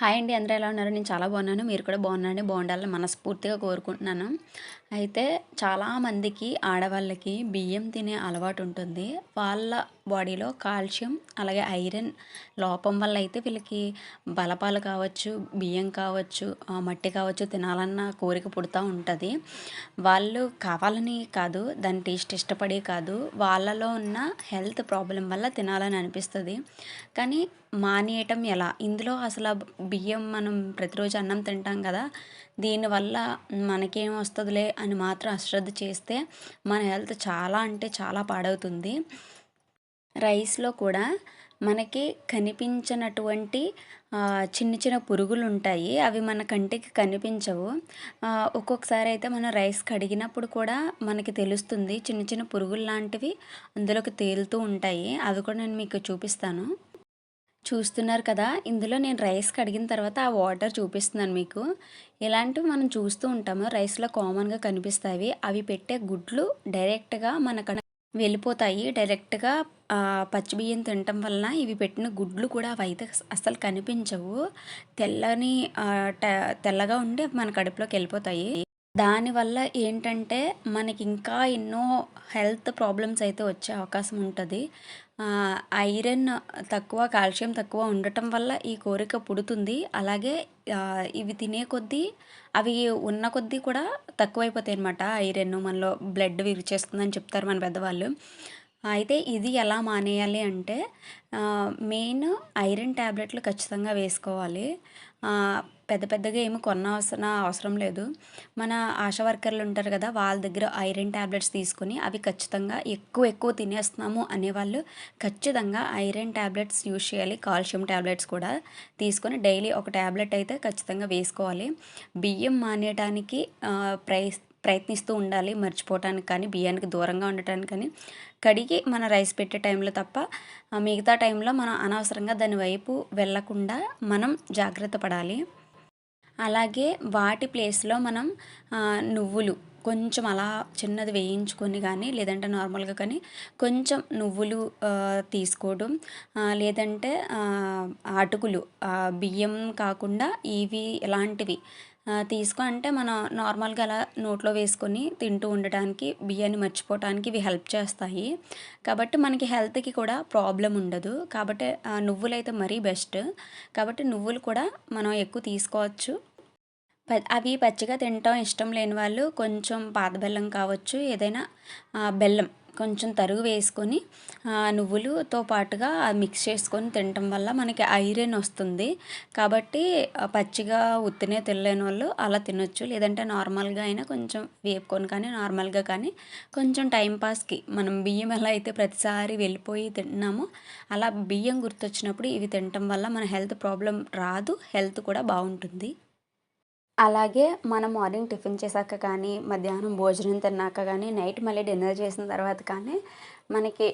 Hi అండి అందరూ ఎలా ఉన్నారు? నేను చాలా బాగున్నాను. మీరు కూడా బాగున్నారని బాగుండాలని మనస్ఫూర్తిగా కోరుకుంటున్నాను. అయితే చాలామందికి ఆడవాళ్ళకి బియ్యం తినే అలవాటు ఉంటుంది. వాళ్ళ బాడీలో కాల్షియం అలాగే ఐరన్ లోపం వల్ల అయితే వీళ్ళకి బలపాలు కావచ్చు బియ్యం కావచ్చు మట్టి కావచ్చు తినాలన్న కోరిక పుడుతూ ఉంటుంది. వాళ్ళు కావాలని కాదు దాని టేస్ట్ ఇష్టపడి కాదు. వాళ్ళలో ఉన్న హెల్త్ ప్రాబ్లం వల్ల తినాలని అనిపిస్తుంది. కానీ మానేయటం ఎలా? ఇందులో అసలు బియ్యం మనం ప్రతిరోజు అన్నం తింటాం కదా దీనివల్ల మనకేం వస్తుందిలే అని మాత్రం అశ్రద్ధ చేస్తే మన హెల్త్ చాలా అంటే చాలా పాడవుతుంది. రైస్లో కూడా మనకి కనిపించినటువంటి చిన్న చిన్న పురుగులు ఉంటాయి అవి మన కంటికి కనిపించవు. ఒక్కొక్కసారి అయితే మనం రైస్ కడిగినప్పుడు కూడా మనకి తెలుస్తుంది చిన్న చిన్న పురుగులు లాంటివి అందులోకి తేలుతూ ఉంటాయి. అవి కూడా నేను మీకు చూపిస్తాను. చూస్తున్నారు కదా ఇందులో నేను రైస్ కడిగిన తర్వాత ఆ వాటర్ చూపిస్తున్నాను మీకు. ఇలాంటివి మనం చూస్తూ ఉంటాము. రైస్లో కామన్గా కనిపిస్తాయి. అవి పెట్టే గుడ్లు డైరెక్ట్గా మనకు వెళ్ళిపోతాయి. డైరెక్ట్గా పచ్చి బియ్యం తినటం వలన ఇవి పెట్టిన గుడ్లు కూడా అవి అయితే అసలు కనిపించవు. తెల్లని తెల్లగా ఉండి మన కడుపులోకి వెళ్ళిపోతాయి. దానివల్ల ఏంటంటే మనకి ఇంకా ఎన్నో హెల్త్ ప్రాబ్లమ్స్ అయితే వచ్చే అవకాశం ఉంటుంది. ఐరన్ తక్కువ కాల్షియం తక్కువ ఉండటం వల్ల ఈ కోరిక పుడుతుంది. అలాగే ఇవి తినే కొద్దీ అవి ఉన్న కొద్దీ కూడా తక్కువైపోతాయి అనమాట ఐరన్. మనలో బ్లడ్ విరిచేస్తుందని చెప్తారు మన పెద్దవాళ్ళు. అయితే ఇది ఎలా మానేయాలి అంటే మెయిన్ ఐరన్ ట్యాబ్లెట్లు ఖచ్చితంగా వేసుకోవాలి. పెద్ద పెద్దగా ఏమి కొనవలసిన అవసరం లేదు. మన ఆశా వర్కర్లు ఉంటారు కదా వాళ్ళ దగ్గర ఐరన్ ట్యాబ్లెట్స్ తీసుకొని అవి ఖచ్చితంగా ఎక్కువ ఎక్కువ తినేస్తున్నాము అనేవాళ్ళు ఖచ్చితంగా ఐరన్ ట్యాబ్లెట్స్ యూజ్ చేయాలి. కాల్షియం ట్యాబ్లెట్స్ కూడా తీసుకొని డైలీ ఒక ట్యాబ్లెట్ అయితే ఖచ్చితంగా వేసుకోవాలి. బియ్యం మానేయడానికి ప్రైస్ ప్రయత్నిస్తూ ఉండాలి మర్చిపోవటానికి కానీ బియ్యానికి దూరంగా ఉండటానికి కానీ. కడిగి మన రైస్ పెట్టే టైంలో తప్ప మిగతా టైంలో మనం అనవసరంగా దాని వైపు వెళ్ళకుండా మనం జాగ్రత్త పడాలి. అలాగే వాటి ప్లేస్లో మనం నువ్వులు కొంచెం అలా చిన్నది వేయించుకొని కానీ లేదంటే నార్మల్గా కానీ కొంచెం నువ్వులు తీసుకోవడం లేదంటే అటుకులు బియ్యం కాకుండా ఇవి ఇలాంటివి తీసుకో అంటే మనం నార్మల్గా అలా నోట్లో వేసుకొని తింటూ ఉండటానికి బియ్యాన్ని మర్చిపోవటానికి ఇవి హెల్ప్ చేస్తాయి. కాబట్టి మనకి హెల్త్కి కూడా ప్రాబ్లం ఉండదు. కాబట్టి నువ్వులు అయితే మరీ బెస్ట్. కాబట్టి నువ్వులు కూడా మనం ఎక్కువ తీసుకోవచ్చు. అవి పచ్చిగా తినటం ఇష్టం లేని వాళ్ళు కొంచెం పాత బెల్లం కావచ్చు ఏదైనా బెల్లం కొంచెం తరుగు వేసుకొని నువ్వులుతో పాటుగా మిక్స్ చేసుకొని తినటం వల్ల మనకి ఐరన్ వస్తుంది. కాబట్టి పచ్చిగా ఉత్తినే తినలేని వాళ్ళు అలా తినొచ్చు. లేదంటే నార్మల్గా అయినా కొంచెం వేపుకొని కానీ నార్మల్గా కానీ కొంచెం టైంపాస్కి మనం బియ్యం ఎలా అయితే ప్రతిసారి వెళ్ళిపోయి తింటున్నామో అలా బియ్యం గుర్తొచ్చినప్పుడు ఇవి తినటం వల్ల మన హెల్త్ ప్రాబ్లం రాదు హెల్త్ కూడా బాగుంటుంది. అలాగే మనం మార్నింగ్ టిఫిన్ చేశాక కానీ మధ్యాహ్నం భోజనం తిన్నాక కానీ నైట్ మళ్ళీ డిన్నర్ చేసిన తర్వాత కానీ మనకి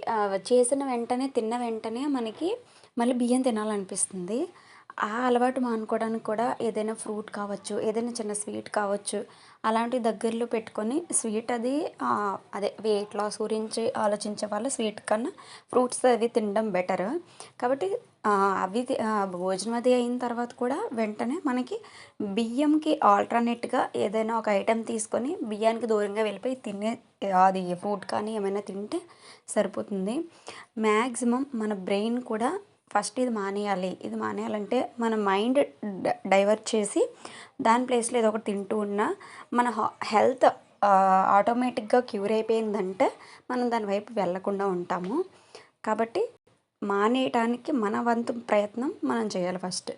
చేసిన వెంటనే తిన్న వెంటనే మనకి మళ్ళీ బియ్యం తినాలనిపిస్తుంది. ఆ అలవాటు మానుకోవడానికి కూడా ఏదైనా ఫ్రూట్ కావచ్చు ఏదైనా చిన్న స్వీట్ కావచ్చు అలాంటి దగ్గరలో పెట్టుకొని స్వీట్ అది అదే వెయిట్ లాస్ గురించి ఆలోచించే వాళ్ళు స్వీట్ కన్నా ఫ్రూట్స్ అవి తినడం బెటర్. కాబట్టి అవి భోజనం అది అయిన తర్వాత కూడా వెంటనే మనకి బియ్యంకి ఆల్టర్నేట్గా ఏదైనా ఒక ఐటెం తీసుకొని బియ్యానికి దూరంగా వెళ్ళిపోయి తినే అది ఫ్రూట్ కానీ ఏమైనా తింటే సరిపోతుంది. మ్యాక్సిమం మన బ్రెయిన్ కూడా ఫస్ట్ ఇది మానేయాలి. ఇది మానేయాలంటే మన మైండ్ డైవర్ట్ చేసి దాని ప్లేస్లో ఏదో ఒకటి తింటూ ఉన్నా మన హెల్త్ ఆటోమేటిక్గా క్యూర్ అయిపోయిందంటే మనం దాని వైపు వెళ్ళకుండా ఉంటాము. కాబట్టి మానేయటానికి మన వంతు ప్రయత్నం మనం చేయాలి ఫస్ట్.